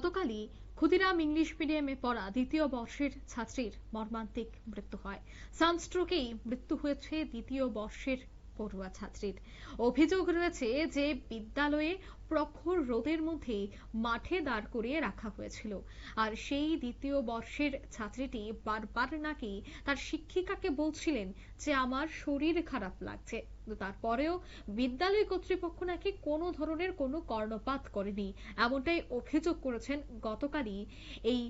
গতকালই ক্ষুদিরাম ইংলিশ মিডিয়ামে পড়া দ্বিতীয় বর্ষের ছাত্রীর মর্মান্তিক মৃত্যু হয়। সানস্ট্রোকেই মৃত্যু হয়েছে দ্বিতীয় বর্ষের পড়ুয়া ছাত্রীর। অভিযোগ রয়েছে যে বিদ্যালয়ে প্রখর রোদের মধ্যে মাঠে দাঁড় করিয়ে রাখা হয়েছিল। আর সেই দ্বিতীয় বর্ষের ছাত্রীটি বারবার নাকি তার শিক্ষিকাকে বলছিলেন যে আমার শরীর খারাপ লাগছে। তারপরেও বিদ্যালয় কর্তৃপক্ষ নাকি কোনো ধরনের কোনো কর্ণপাত করেনি, এমনটাই অভিযোগ করেছেন গতকালই এই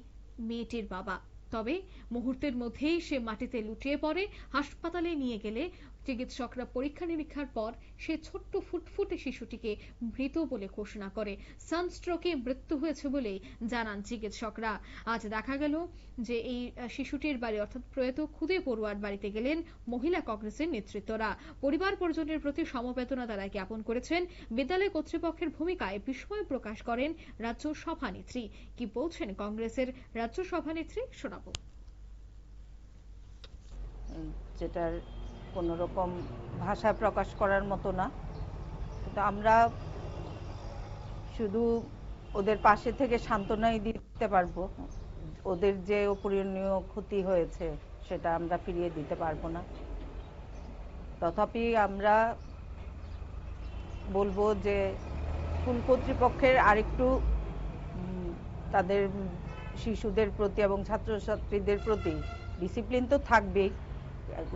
মেয়েটির বাবা। তবে মুহূর্তের মধ্যেই সে মাটিতে লুটিয়ে পড়ে, হাসপাতালে নিয়ে গেলে চিকিৎসকরা পরীক্ষা নিরীক্ষার পর সে ছোট্ট ফুটফুটে শিশুটিকে মৃত বলে ঘোষণা করে। সানস্ট্রোকে মৃত্যু হয়েছে বলে জানান চিকিৎসকরা। আজ দেখা গেল যে এই শিশুটির বাড়ি অর্থাৎ প্রয়াত খুদে পড়ুয়ার বাড়িতে গেলেন মহিলা কংগ্রেসের নেতৃত্বরা। পরিবার পরিজনের প্রতি সমবেদনা তারা জ্ঞাপন করেছেন। বিদ্যালয় কর্তৃপক্ষের ভূমিকায় বিস্ময় প্রকাশ করেন রাজ্য সভানেত্রী। কি বলছেন কংগ্রেসের রাজ্য সভানেত্রী? শোনাবো। যেটার কোনো রকম ভাষায় প্রকাশ করার মতো না। কিন্তু আমরা শুধু ওদের পাশে থেকে সান্ত্বনাই দিতে পারব। ওদের যে অপূরণীয় ক্ষতি হয়েছে, সেটা আমরা ফিরিয়ে দিতে পারব না। তথাপি আমরা বলব যে স্কুল কর্তৃপক্ষের আরেকটু তাদের শিশুদের প্রতি এবং ছাত্রছাত্রীদের প্রতি ডিসিপ্লিন তো থাকবেই।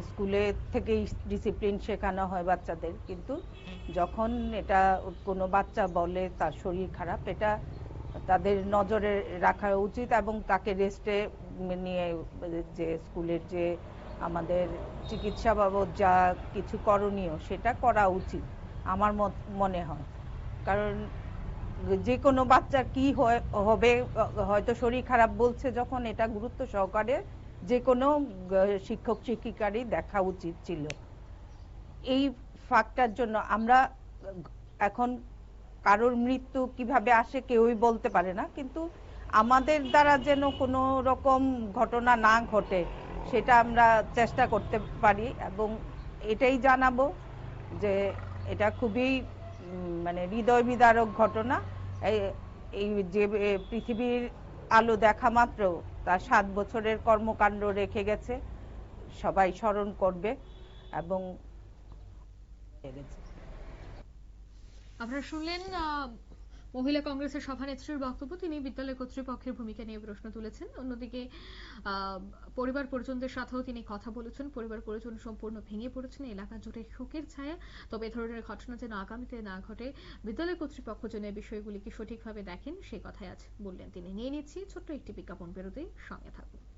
স্কুলে থেকেই ডিসিপ্লিন শেখানো হয় বাচ্চাদের, কিন্তু যখন এটা কোনো বাচ্চা বলে তার শরীর খারাপ, এটা তাদের নজরে রাখা উচিত এবং তাকে রেস্টে নিয়ে যে স্কুলের যে আমাদের চিকিৎসা বাবদ যা কিছু করণীয় সেটা করা উচিত আমার মনে হয়। কারণ যে কোনো বাচ্চা কি হবে, হয়তো শরীর খারাপ বলছে যখন এটা গুরুত্ব সহকারে যে কোনো শিক্ষক, শিক্ষিকারই দেখা উচিত ছিল। এই ফাঁকটার জন্য আমরা, এখন কারোর মৃত্যু কীভাবে আসে কেউই বলতে পারে না, কিন্তু আমাদের দ্বারা যেন কোনো রকম ঘটনা না ঘটে, সেটা আমরা চেষ্টা করতে পারি এবং এটাই জানাব যে এটা খুবই মানে হৃদয় বিদারক ঘটনা। এই যে পৃথিবীর আলো দেখা মাত্র তার সাত বছরের কর্মকাণ্ড রেখে গেছে। সবাই স্মরণ করবে এবং আপনারা শুনলেন মহিলা কংগ্রেসের সভানেত্রীর বক্তব্য তিনি বিদ্যালয় কর্তৃপক্ষের ভূমিকা নিয়ে প্রশ্ন তুলেছেন। অন্যদিকে পরিবার পরিজনদের সাথেও তিনি কথা বলেছেন। পরিবার পরিজন সম্পূর্ণ ভেঙে পড়েছেন। এলাকা জুড়ে শোকের ছায়া। তবে এ ধরনের ঘটনা যেন আগামীতে না ঘটে, বিদ্যালয় কর্তৃপক্ষ যেন বিষয়গুলিকে সঠিকভাবে দেখেন, সে কথাই আজ বললেন তিনি। নিয়ে নিচ্ছি ছোট্ট একটি বিজ্ঞাপন বিরতি। সঙ্গে থাকুন।